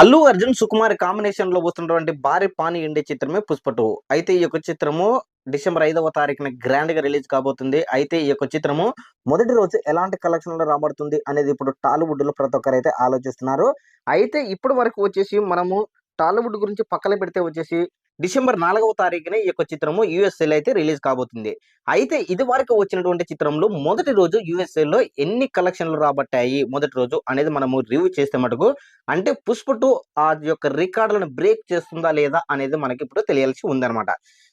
అల్లు అర్జున్ సుకుమార్ కాంబినేషన్లో వస్తున్నటువంటి భారీ పాని ఇండే చిత్రమే పుష్పటు. అయితే ఈ యొక్క చిత్రము డిసెంబర్ ఐదవ తారీఖున గ్రాండ్గా రిలీజ్ కాబోతుంది. అయితే ఈ యొక్క చిత్రము మొదటి రోజు ఎలాంటి కలెక్షన్లో రాబడుతుంది అనేది ఇప్పుడు టాలీవుడ్లో ప్రతి ఒక్కరు అయితే ఆలోచిస్తున్నారు. అయితే ఇప్పటి వరకు వచ్చేసి మనము టాలీవుడ్ గురించి పక్కన పెడితే వచ్చేసి డిసెంబర్ నాలుగవ తారీఖున ఈ యొక్క చిత్రము యుఎస్ఏలో అయితే రిలీజ్ కాబోతుంది. అయితే ఇది వరకు వచ్చినటువంటి చిత్రంలో మొదటి రోజు యుఎస్ఏలో ఎన్ని కలెక్షన్లు రాబట్టాయి మొదటి రోజు అనేది మనము రివ్యూ చేస్తే మటుకు అంటే పుష్ప టూ ఆ యొక్క రికార్డులను బ్రేక్ చేస్తుందా లేదా అనేది మనకి ఇప్పుడు తెలియాల్సి ఉందన్నమాట.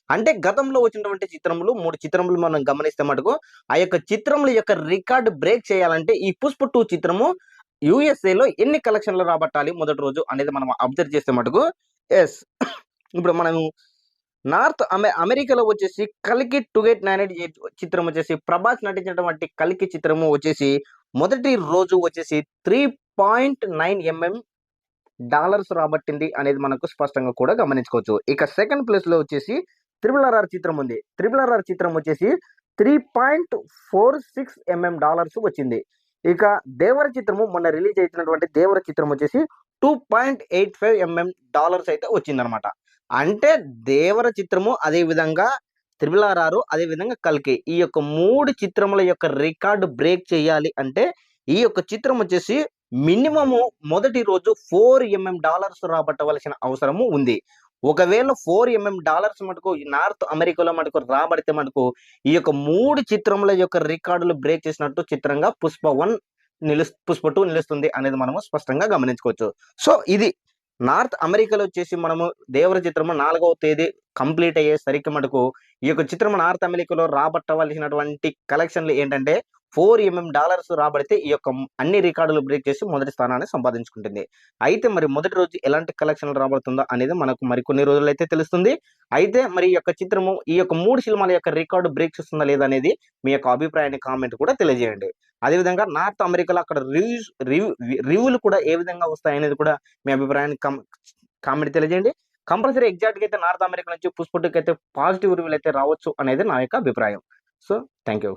అంటే గతంలో వచ్చినటువంటి చిత్రములు మూడు చిత్రములు మనం గమనిస్తే మటుకు ఆ యొక్క చిత్రముల యొక్క రికార్డు బ్రేక్ చేయాలంటే ఈ పుష్ప టూ చిత్రము యుఎస్ఏలో లో ఎన్ని కలెక్షన్లు రాబట్టాలి మొదటి రోజు అనేది మనం అబ్జర్వ్ చేస్తే మటుకు ఎస్ ఇప్పుడు మనము నార్త్ అమె అమెరికాలో వచ్చేసి కలికి టుగెట్ నానెట్ చిత్రం వచ్చేసి ప్రభాస్ నటించినటువంటి కలికి చిత్రము వచ్చేసి మొదటి రోజు వచ్చేసి three point nine MM dollars రాబట్టింది అనేది మనకు స్పష్టంగా కూడా గమనించుకోవచ్చు. ఇక సెకండ్ ప్లేస్లో వచ్చేసి త్రిబుల్ ఆర్ఆర్ చిత్రం ఉంది. త్రిబుల్ ఆర్ఆర్ చిత్రం వచ్చేసి three point four six MM dollars వచ్చింది. ఇక దేవర చిత్రము మొన్న రిలీజ్ అయినటువంటి దేవర చిత్రం వచ్చేసి two point eight five MM dollars అయితే వచ్చిందనమాట. అంటే దేవర చిత్రము అదే విధంగా త్రిబుల్ ఆర్ఆర్ అదే విధంగా కల్కి. ఈ యొక్క మూడు చిత్రముల యొక్క రికార్డు బ్రేక్ చేయాలి అంటే ఈ యొక్క చిత్రం వచ్చేసి మినిమము మొదటి రోజు ఫోర్ ఎంఎం డాలర్స్ రాబట్టవలసిన అవసరము ఉంది. ఒకవేళ ఫోర్ ఎంఎం డాలర్స్ మటుకు ఈ నార్త్ అమెరికాలో మటుకు రాబడితే మటుకు ఈ యొక్క మూడు చిత్రముల యొక్క రికార్డులు బ్రేక్ చేసినట్టు చిత్రంగా పుష్ప వన్ నిలు పుష్ప టూ నిలుస్తుంది అనేది మనము స్పష్టంగా గమనించుకోవచ్చు. సో ఇది నార్త్ అమెరికాలో వచ్చేసి మనము దేవర చిత్రము నాలుగవ తేదీ కంప్లీట్ అయ్యేసరికి మటుకు ఈ యొక్క చిత్రం నార్త్ అమెరికాలో రాబట్టవలసినటువంటి కలెక్షన్లు ఏంటంటే ఫోర్ ఎంఎం డాలర్స్ రాబడితే ఈ యొక్క అన్ని రికార్డులు బ్రేక్ చేసి మొదటి స్థానాన్ని సంపాదించుకుంటుంది. అయితే మరి మొదటి రోజు ఎలాంటి కలెక్షన్లు రాబడుతుందో అనేది మనకు మరికొన్ని రోజులైతే అయితే తెలుస్తుంది. అయితే మరి ఈ యొక్క చిత్రము ఈ యొక్క మూడు సినిమాల యొక్క రికార్డు బ్రేక్ చేస్తుందా లేదా అనేది మీ యొక్క అభిప్రాయాన్ని కామెంట్ కూడా తెలియజేయండి. అదేవిధంగా నార్త్ అమెరికాలో అక్కడ రివ్యూస్ రివ్యూ రివ్యూలు కూడా ఏ విధంగా వస్తాయి అనేది కూడా మీ అభిప్రాయాన్ని కామెంట్ తెలియజేయండి. కంపల్సరీ ఎగ్జాక్ట్గా అయితే నార్త్ అమెరికా నుంచి పుష్పట్టుకి అయితే పాజిటివ్ రివ్యూలు అయితే రావచ్చు అనేది నా యొక్క అభిప్రాయం. So thank you